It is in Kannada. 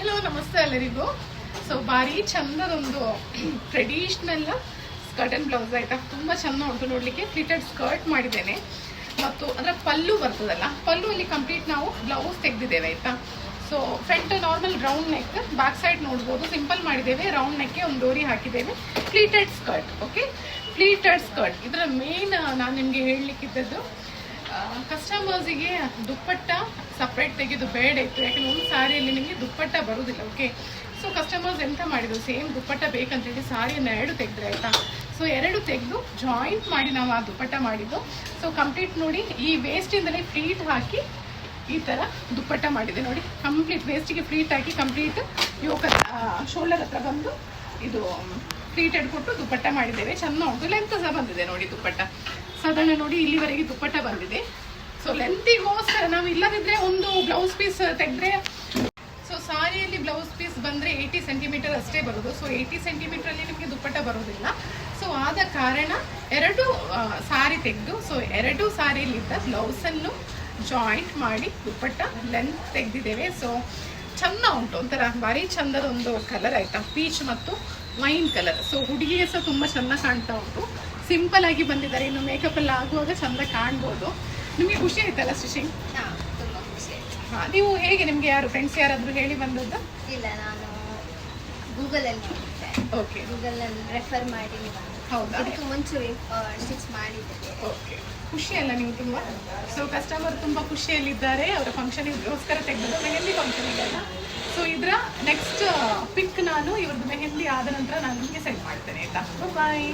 ಹಲೋ, ನಮಸ್ತೆ ಎಲ್ಲರಿಗೂ. ಸೊ ಭಾರಿ ಚಂದದೊಂದು ಟ್ರೆಡಿಷ್ನಲ್ ಸ್ಕರ್ಟ್ ಅಂಡ್ ಬ್ಲೌಸ್ ಆಯ್ತಾ? ತುಂಬಾ ಚಂದ ಉಂಟು ನೋಡಲಿಕ್ಕೆ. ಫ್ಲಿಟೆಡ್ ಸ್ಕರ್ಟ್ ಮಾಡಿದ್ದೇನೆ. ಮತ್ತು ಅದರ ಪಲ್ಲು ಬರ್ತದಲ್ಲ ಪಲ್ಲು ಅಲ್ಲಿ ಕಂಪ್ಲೀಟ್ ನಾವು ಬ್ಲೌಸ್ ತೆಗೆದಿದ್ದೇವೆ, ಆಯ್ತಾ? So front normal round neck back side ನೋಡ್ಬೋದು. ಸಿಂಪಲ್ ಮಾಡಿದ್ದೇವೆ. ರೌಂಡ್ ನೆಕ್ಗೆ ಒಂದು ಡೋರಿ ಹಾಕಿದ್ದೇವೆ. Pleated skirt okay pleated skirt ಇದರ ಮೇನ್ ನಾನು ನಿಮಗೆ ಹೇಳಲಿಕ್ಕಿದ್ದದ್ದು ಕಸ್ಟಮರ್ಸಿಗೆ ದುಪ್ಪಟ್ಟ ತೆಗೆದು ಬೇಡ ಇತ್ತು. ಯಾಕಂದ್ರೆ ಒಂದು ಸಾರಿಯಲ್ಲಿ ನಿಮಗೆ ದುಪ್ಪಟ್ಟ ಬರೋದಿಲ್ಲ ಓಕೆ ಸೊ ಕಸ್ಟಮರ್ಸ್ ಎಂತ ಮಾಡಿದ್ರು? ಸೇಮ್ ದುಪ್ಪಟ್ಟ ಬೇಕಂತೇಳಿ ಸಾರಿಯನ್ನು ಎರಡು ತೆಗೆದ್ರೆ ಆಯ್ತಾ? ಸೊ ಎರಡು ತೆಗೆದು ಜಾಯಿಂಟ್ ಮಾಡಿ ನಾವು ಆ ದುಪ್ಪಟ್ಟ ಮಾಡಿದ್ದು. ಸೊ ಕಂಪ್ಲೀಟ್ ನೋಡಿ, ಈ ವೇಸ್ಟಿಂದಲೇ ಫ್ಲೀಟ್ ಹಾಕಿ ಈ ಥರ ದುಪ್ಪಟ್ಟ ಮಾಡಿದೆ ನೋಡಿ. ಕಂಪ್ಲೀಟ್ ವೇಸ್ಟಿಗೆ ಫ್ಲೀಟ್ ಹಾಕಿ ಕಂಪ್ಲೀಟ್ ಯೋಗ ಶೋಲ್ಡರ್ ಹತ್ರ ಬಂದು ಇದು ಫ್ಲೀಟೆಡ್ ಕೊಟ್ಟು ದುಪ್ಪಟ್ಟ ಮಾಡಿದ್ದೇವೆ. ಚೆನ್ನಾಗಿ ಉಂಟು. ಲೆಂತ್ ಸಹ ಬಂದಿದೆ ನೋಡಿ ದುಪ್ಪಟ್ಟ. ಸಾಧಾರಣ ನೋಡಿ ಇಲ್ಲಿವರೆಗೆ ದುಪ್ಪಟ್ಟ ಬಂದಿದೆ. ಸೊ ಲೆಂತಿಗೋಸ್ಕರ ನಾವು ಇಲ್ಲದಿದ್ರೆ ಒಂದು ಬ್ಲೌಸ್ ಪೀಸ್ ತೆಗೆದ್ರೆ ಸೊ ಸಾರಿಯಲ್ಲಿ ಬ್ಲೌಸ್ ಪೀಸ್ ಬಂದರೆ ಏಯ್ಟಿ ಸೆಂಟಿಮೀಟರ್ ಅಷ್ಟೇ ಬರೋದು. ಸೊ ಏಯ್ಟಿ ಸೆಂಟಿಮೀಟ್ರಲ್ಲಿ ನಿಮಗೆ ದುಪ್ಪಟ್ಟ ಬರೋದಿಲ್ಲ. ಸೊ ಆದ ಕಾರಣ ಎರಡು ಸಾರಿ ತೆಗೆದು ಸೊ ಎರಡು ಸಾರಿಯಲ್ಲಿದ್ದ ಬ್ಲೌಸನ್ನು ಜಾಯಿಂಟ್ ಮಾಡಿ ದುಪ್ಪಟ್ಟ ಲೆಂತ್ ತೆಗೆದಿದ್ದೇವೆ. ಸೊ ಚಂದ ಉಂಟು. ಒಂಥರ ಭಾರಿ ಚಂದದ ಒಂದು ಕಲರ್ ಆಯಿತಾ? ಪೀಚ್ ಮತ್ತು ವೈನ್ ಕಲರ್ ಸೊ ಹುಡುಗಿಗೆ ಸಹ ತುಂಬ ಚೆಂದ ಕಾಣ್ತಾ ಉಂಟು. ಸಿಂಪಲ್ ಆಗಿ ಬಂದಿದ್ದಾರೆ. ಇನ್ನು ಮೇಕಪ್ ಎಲ್ಲ ಆಗುವಾಗ ಚಂದ ಕಾಣ್ಬೋದು. ನಿಮಗೆ ಖುಷಿ ಆಯ್ತಲ್ಲ ಸ್ಟಿಚಿಂಗ್ ಹಾ, ತುಂಬಾ ಖುಷಿ ಆಯ್ತು. ಹಾ ನೀವು ಹೇಗೆ ನಿಮಗೆ ಯಾರು ಫ್ರೆಂಡ್ಸ್ ಯಾರಾದರೂ ಹೇಳಿ ಬಂದದ್ದು? ಇಲ್ಲ ನಾನು ಗೂಗಲಲ್ಲಿ ನೋಡಿದ್ದೆ. ಓಕೆ ಗೂಗಲಲ್ಲಿ ರೆಫರ್ ಮಾಡಿ ಹೌದಾ? ಅದಕ್ಕೆ ಮುಂಚೆ ಸ್ಟಿಚ್ ಮಾಡಿದ್ದೆ. ಓಕೆ ಖುಷಿ ಅಲ್ಲ ನೀವು ತುಂಬಾ? ಸೊ ಕಸ್ಟಮರ್ ತುಂಬಾ ಖುಷಿಯಲ್ಲಿದ್ದಾರೆ. ಅವರ ಫಂಕ್ಷನಿಗೋಸ್ಕರ ತೆಗೆದು ಮೆಹಂದಿ ಫಂಕ್ಷನ್ ಇದೆಯಲ್ಲ ಸೊ ಇದರ ನೆಕ್ಸ್ಟ್ ಪಿಕ್ ನಾನು ಇವ್ರದ್ದು ಮೆಹಂದಿ ಆದ ನಂತರ ನಾನು ನಿಮಗೆ ಸೆಂಡ್ ಮಾಡ್ತೇನೆ ಆಯ್ತಾ? ಬಾಯ್